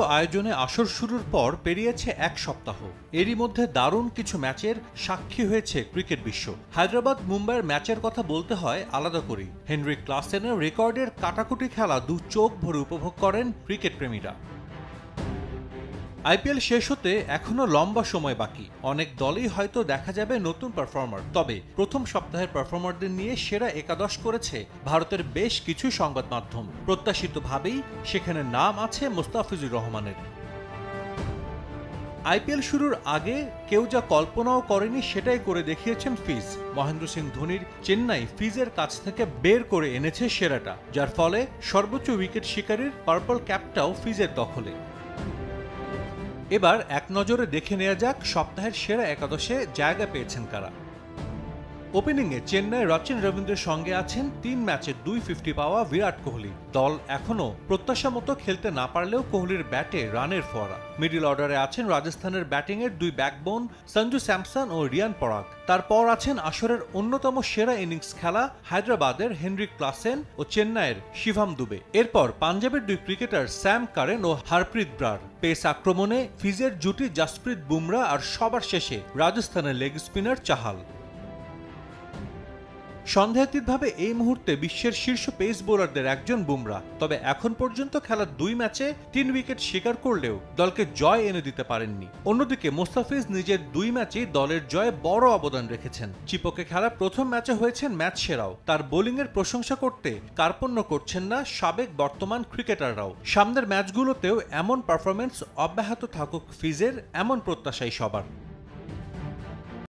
আয়োজনে আসর শুরুর পর পেরিয়েছে এক সপ্তাহ। এরই মধ্যে দারুণ কিছু ম্যাচের সাক্ষী হয়েছে ক্রিকেট বিশ্ব। হায়দ্রাবাদ মুম্বাইয়ের ম্যাচের কথা বলতে হয় আলাদা করেই। হেনরি ক্লাসেনের রেকর্ডের কাটাকুটি খেলা দু চোখ ভরে উপভোগ করেন ক্রিকেট প্রেমীরা। আইপিএল শেষ হতে এখনও লম্বা সময় বাকি। অনেক দলেই হয়তো দেখা যাবে নতুন পারফর্মার তবে প্রথম সপ্তাহের পারফর্মারদের নিয়ে সেরা একাদশ করেছে ভারতের বেশ কিছু সংবাদ মাধ্যম প্রত্যাশিতভাবেই সেখানে নাম আছে মোস্তাফিজুর রহমানের। আইপিএল শুরুর আগে কেউ যা কল্পনাও করেনি সেটাই করে দেখিয়েছেন ফিজ। মহেন্দ্র সিং ধোনির চেন্নাই ফিজের কাছ থেকে বের করে এনেছে সেরাটা, যার ফলে সর্বোচ্চ উইকেট শিকারীর পার্পল ক্যাপটাও ফিজের দখলে। এবার এক নজরে দেখে নেওয়া যাক সপ্তাহের সেরা একাদশে জায়গা পেয়েছেন কারা। ওপেনিংয়ে চেন্নাই রচিন রবীন্দ্রের সঙ্গে আছেন তিন ম্যাচে দুই ফিফটি পাওয়া বিরাট কোহলি। দল এখনও প্রত্যাশা মতো খেলতে না পারলেও কোহলির ব্যাটে রানের ফোয়ারা। মিডল অর্ডারে আছেন রাজস্থানের ব্যাটিংয়ের দুই ব্যাকবোন সঞ্জু স্যামসন ও রিয়ান পরাগ। তারপর আছেন আসরের অন্যতম সেরা ইনিংস খেলা হায়দ্রাবাদের হেনরি ক্লাসেন ও চেন্নাইয়ের শিভাম দুবে। এরপর পাঞ্জাবের দুই ক্রিকেটার স্যাম কারেন ও হারপ্রীত ব্রার। পেস আক্রমণে ফিজের জুটি জাসপ্রীত বুমরা আর সবার শেষে রাজস্থানের লেগ স্পিনার চাহাল। সন্দেহাতীতভাবে এই মুহূর্তে বিশ্বের শীর্ষ পেস বোলারদের একজন বুমরা। তবে এখন পর্যন্ত খেলার দুই ম্যাচে তিন উইকেট শিকার করলেও দলকে জয় এনে দিতে পারেননি। অন্যদিকে মোস্তাফিজ নিজের দুই ম্যাচেই দলের জয়ে বড় অবদান রেখেছেন। চিপকে খেলা প্রথম ম্যাচে হয়েছেন ম্যাচ সেরাও। তার বোলিংয়ের প্রশংসা করতে কার্পণ্য করছেন না সাবেক বর্তমান ক্রিকেটাররাও। সামনের ম্যাচগুলোতেও এমন পারফরমেন্স অব্যাহত থাকুক ফিজের, এমন প্রত্যাশাই সবার।